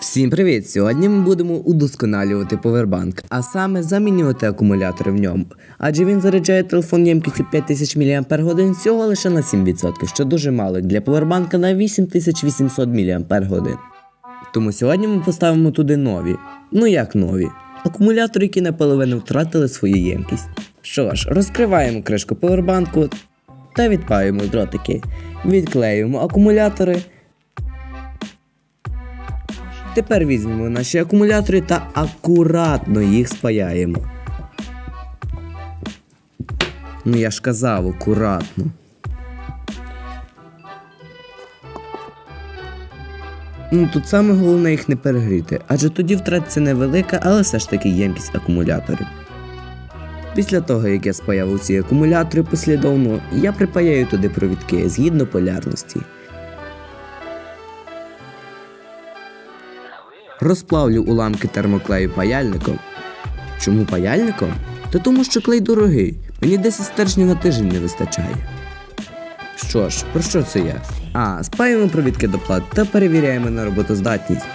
Всім привіт! Сьогодні ми будемо удосконалювати повербанк, а саме замінювати акумулятори в ньому. Адже він заряджає телефон ємкістю 5000 мАч всього лише на 7%, що дуже мало для повербанка на 8800 мАч. Тому сьогодні ми поставимо туди нові. Ну як нові? Акумулятори, які наполовину втратили свою ємкість. Що ж, розкриваємо кришку повербанку та відпаюємо дротики. Відклеюємо акумулятори. Тепер візьмемо наші акумулятори та акуратно їх спаяємо. Ну я ж казав, акуратно. Ну тут саме головне їх не перегріти, адже тоді втратиться невелика, але все ж таки ємкість акумуляторів. Після того, як я спаяв усі акумулятори послідовно, я припаяю туди провідки згідно полярності. Розплавлю уламки термоклею паяльником. Чому паяльником? Та тому, що клей дорогий. Мені 10 стержнів на тиждень не вистачає. Що ж, про що це я? А, спаємо провідки до плат та перевіряємо на роботоздатність.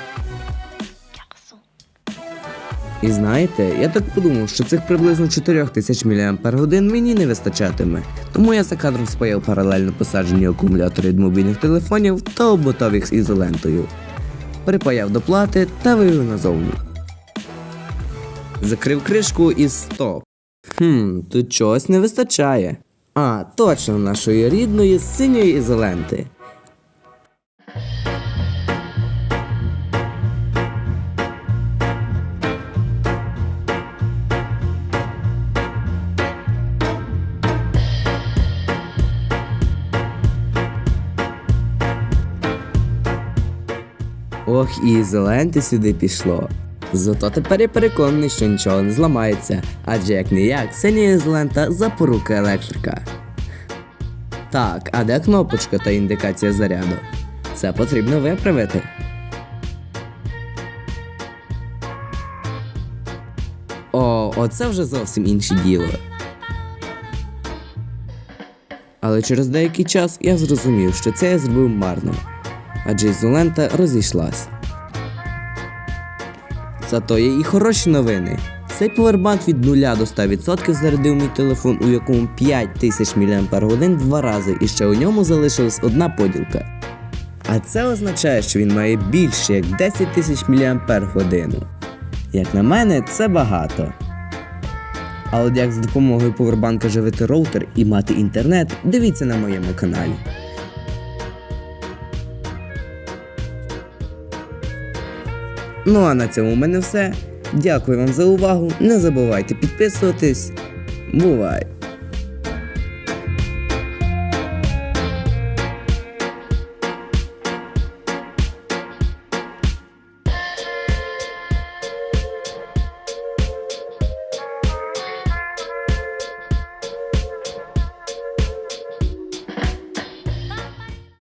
І знаєте, я так подумав, що цих приблизно 4000 мАч мені не вистачатиме, тому я за кадром спаяв паралельно посаджені акумулятори від мобільних телефонів та обмотав їх з ізолентою. Припаяв до плати та вивів назовні. Закрив кришку і стоп. Хм, тут чогось не вистачає. А, точно нашої рідної синьої ізоленти. Ох, і ізоленти сюди пішло. Зато тепер я переконаний, що нічого не зламається, адже як не як, синя ізолента запорука електрика. Так, а де кнопочка та індикація заряду? Це потрібно виправити. О, оце вже зовсім інше діло. Але через деякий час я зрозумів, що це я зробив марно, адже ізолента розійшлась. Зато є і хороші новини. Цей повербанк від 0 до 100% зарядив мій телефон, у якому 5000 мАч два рази, і ще у ньому залишилась одна поділка. А це означає, що він має більше як 10 тисяч мАч. Як на мене, це багато. А от як з допомогою повербанка живити роутер і мати інтернет, дивіться на моєму каналі. Ну а на цьому в мене все. Дякую вам за увагу. Не забувайте підписуватись. Бувай!